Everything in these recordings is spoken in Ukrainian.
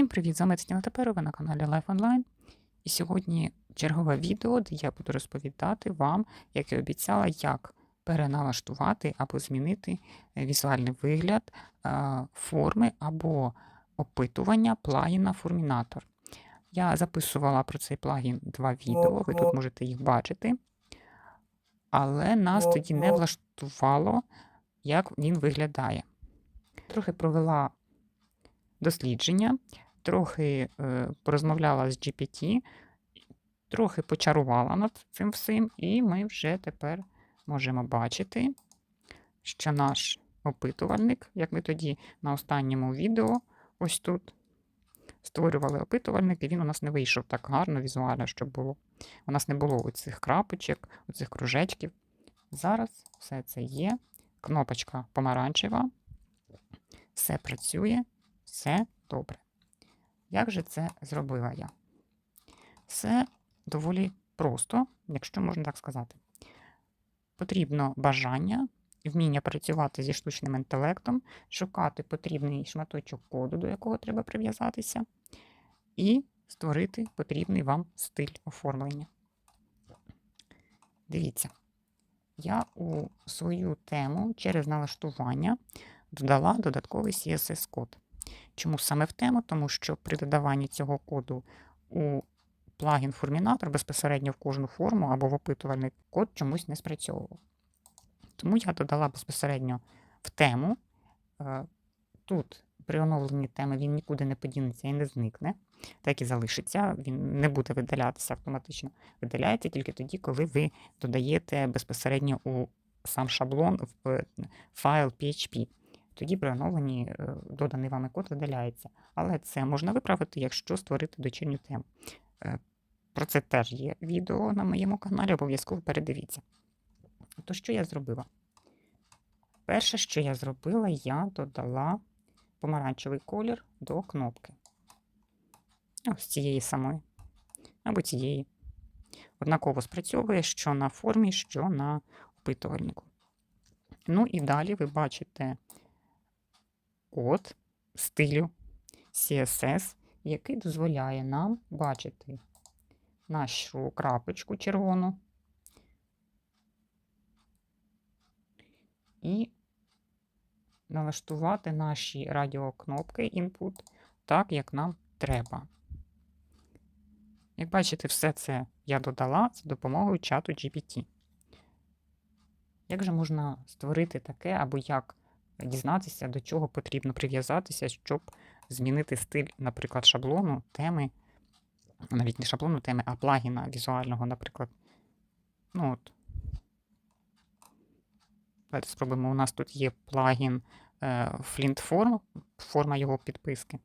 Всім привіт! З вами Тетяна Теперова на каналі Life Online. І сьогодні чергове відео, де я буду розповідати вам, як і обіцяла, як переналаштувати або змінити е, візуальний вигляд е, форми або опитування плагіна Фурмінатор. Я записувала про цей плагін два відео, ви тут можете їх бачити. Але нас тоді не влаштувало, як він виглядає. Трохи провела дослідження, трохи е, порозмовляла з GPT, трохи почарувала над цим всім, і ми вже тепер можемо бачити, що наш опитувальник, як ми тоді на останньому відео, ось тут створювали опитувальник, і він у нас не вийшов так гарно візуально, щоб було. У нас не було оцих крапочок, оцих кружечків. Зараз все це є. Кнопочка помаранчева. Все працює, все добре. Як же це зробила я? Все доволі просто, якщо можна так сказати. Потрібно бажання, вміння працювати зі штучним інтелектом, шукати потрібний шматочок коду, до якого треба прив'язатися, і створити потрібний вам стиль оформлення. Дивіться, я у свою тему через налаштування додала додатковий CSS-код. Чому саме в тему? Тому що при додаванні цього коду у плагін Фурмінатор безпосередньо в кожну форму або в опитувальний код чомусь не спрацьовував. Тому я додала безпосередньо в тему. Е, тут при оновленні теми він нікуди не подінеться і не зникне, так і залишиться, він не буде видалятися автоматично. Видаляється тільки тоді, коли ви додаєте безпосередньо у сам шаблон в е, файл PHP тоді оновленні е, доданий вами код видаляється. Але це можна виправити, якщо створити дочірню тему. Е, про це теж є відео на моєму каналі, обов'язково передивіться. То, що я зробила? Перше, що я зробила, я додала помаранчевий колір до кнопки. Ось цієї самої, або цієї. Однаково спрацьовує що на формі, що на опитувальнику. Ну і далі ви бачите код стилю CSS, який дозволяє нам бачити нашу крапочку червону і налаштувати наші радіокнопки input так, як нам треба. Як бачите, все це я додала за допомогою чату GPT. Як же можна створити таке, або як дізнатися, до чого потрібно прив'язатися, щоб змінити стиль, наприклад, шаблону, теми, навіть не шаблону теми, а плагіна візуального, наприклад. Ну от. Давайте спробуємо. У нас тут є плагін е, FlintForm, форма його підписки.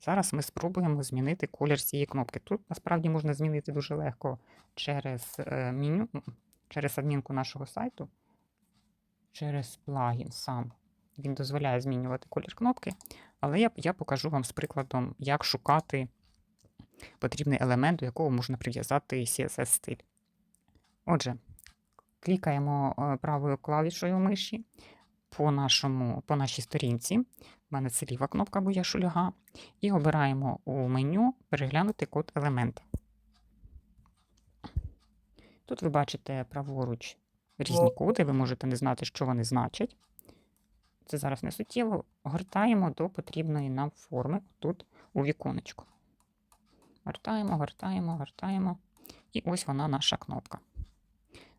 Зараз ми спробуємо змінити колір цієї кнопки. Тут насправді можна змінити дуже легко через е, меню, через адмінку нашого сайту, через плагін сам. Він дозволяє змінювати колір кнопки, але я я покажу вам з прикладом, як шукати потрібний елемент, до якого можна прив'язати CSS-стиль. Отже, клікаємо е, правою клавішою миші по нашому, по нашій сторінці. У мене це ліва кнопка, бо я шуляга. І обираємо у меню переглянути код елемента. Тут ви бачите праворуч різні коди, ви можете не знати, що вони значать це зараз не суттєво, гортаємо до потрібної нам форми тут у віконечку. Гортаємо, гортаємо, гортаємо. І ось вона наша кнопка.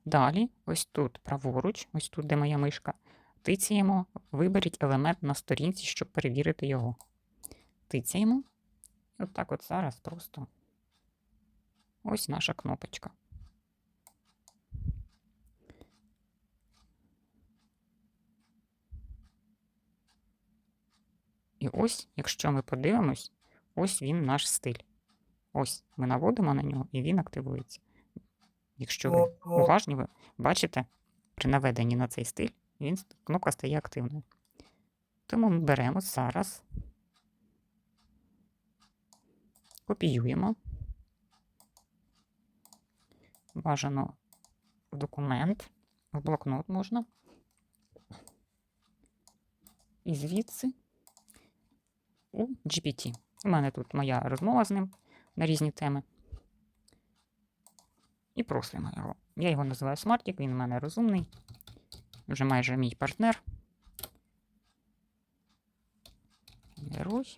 Далі, ось тут праворуч, ось тут, де моя мишка, тицяємо, виберіть елемент на сторінці, щоб перевірити його. Тицяємо. І от так от зараз просто ось наша кнопочка. І ось, якщо ми подивимось, ось він наш стиль. Ось ми наводимо на нього, і він активується. Якщо ви уважні, ви бачите, при наведенні на цей стиль, він, кнопка стає активною. Тому ми беремо зараз, копіюємо, бажано в документ, в блокнот можна. І звідси у GPT. У мене тут моя розмова з ним на різні теми. І просимо його. Я його називаю Смартік, він у мене розумний. Вже майже мій партнер. Герой.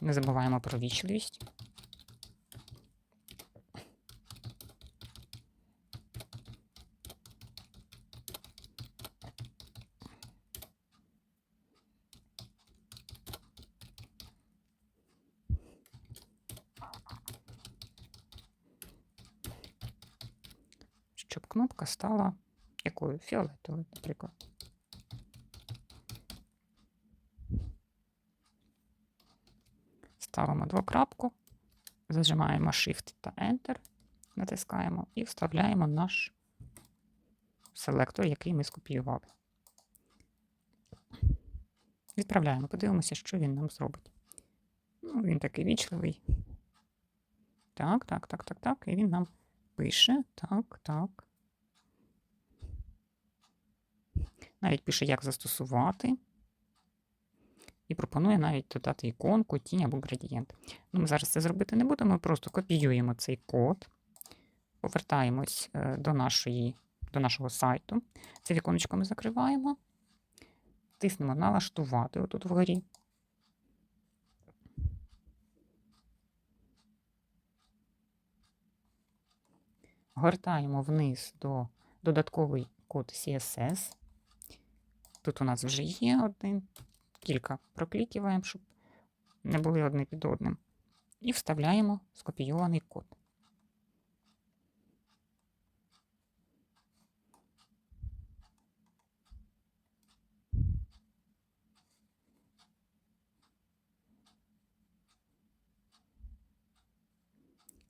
Не забуваємо про вічливість. Щоб кнопка стала якою фіолетовою, наприклад. Ставимо двокрапку, зажимаємо Shift та Enter, натискаємо і вставляємо наш селектор, який ми скопіювали. Відправляємо, подивимося, що він нам зробить. Ну, він такий вічливий. Так, так, так, так, так. І він нам пише. Так, так. Навіть пише, як застосувати. І пропонує навіть додати іконку, тінь або градієнт. Ну, Ми зараз це зробити не будемо, ми просто копіюємо цей код, повертаємось е, до, нашої, до нашого сайту. Це віконечко ми закриваємо, тиснемо налаштувати отут вгорі. Гортаємо вниз до додатковий код CSS. Тут у нас вже є один, кілька проклікуємо, щоб не були одне під одним. І вставляємо скопійований код.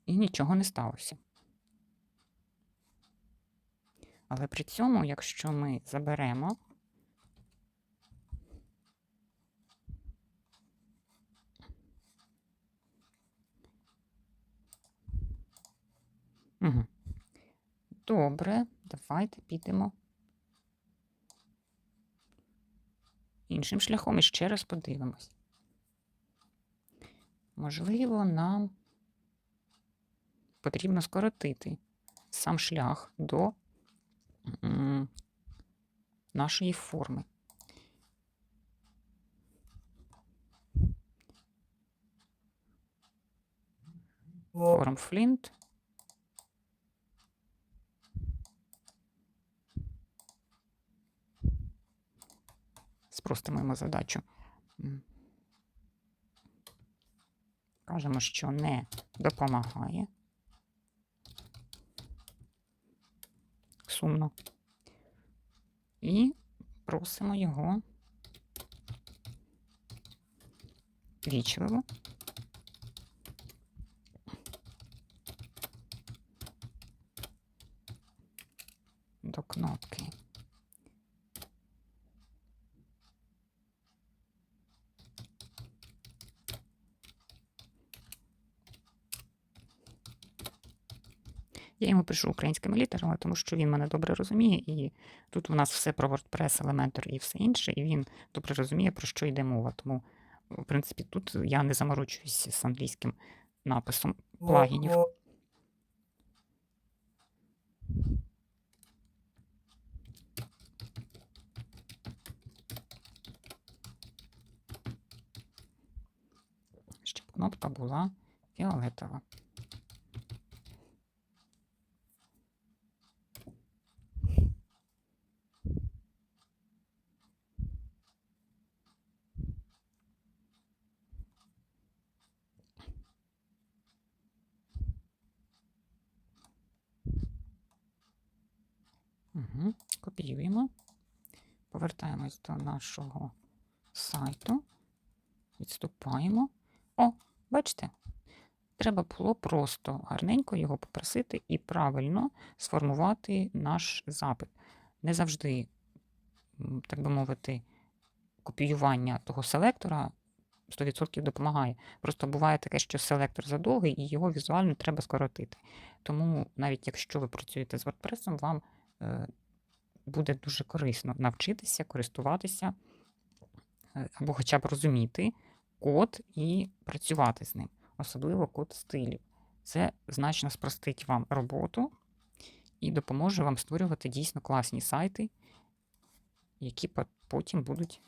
І нічого не сталося. Але при цьому, якщо ми заберемо Угу. Добре, давайте підемо іншим шляхом і ще раз подивимось. Можливо, нам потрібно скоротити сам шлях до нашої форми. Форм Flint. Спростимо задачу. Кажемо, що не допомагає. Сумно. І просимо його вічливо. До кнопки. Я йому пишу українськими літерами, тому що він мене добре розуміє, і тут у нас все про WordPress, Elementor і все інше, і він добре розуміє, про що йде мова. Тому, в принципі, тут я не заморочуюсь з англійським написом плагінів. Щоб кнопка була фіолетова. Угу. Копіюємо. Повертаємось до нашого сайту. Відступаємо. О, бачите? Треба було просто гарненько його попросити і правильно сформувати наш запит. Не завжди, так би мовити, копіювання того селектора 100% допомагає. Просто буває таке, що селектор задовгий і його візуально треба скоротити. Тому навіть якщо ви працюєте з WordPress, вам е, буде дуже корисно навчитися користуватися е, або хоча б розуміти код і працювати з ним, особливо код стилів. Це значно спростить вам роботу і допоможе вам створювати дійсно класні сайти, які потім будуть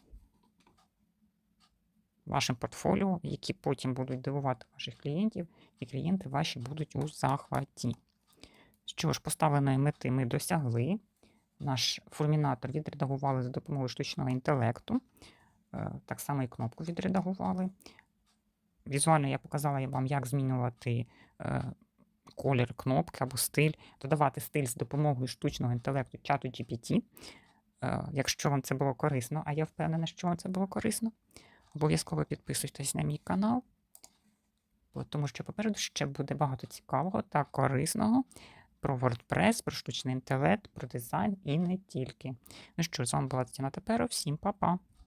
вашим портфоліо, які потім будуть дивувати ваших клієнтів, і клієнти ваші будуть у захваті. Що ж, поставленої мети ми досягли. Наш формінатор відредагували за допомогою штучного інтелекту. Е, Так само і кнопку відредагували. Візуально я показала вам, як змінювати е, колір кнопки або стиль, додавати стиль з допомогою штучного інтелекту чату GPT. Е, Якщо вам це було корисно, а я впевнена, що вам це було корисно, обов'язково підписуйтесь на мій канал, тому що попереду ще буде багато цікавого та корисного про WordPress, про штучний інтелект, про дизайн і не тільки. Ну що, з вами була Тетяна Теперо. Всім па-па!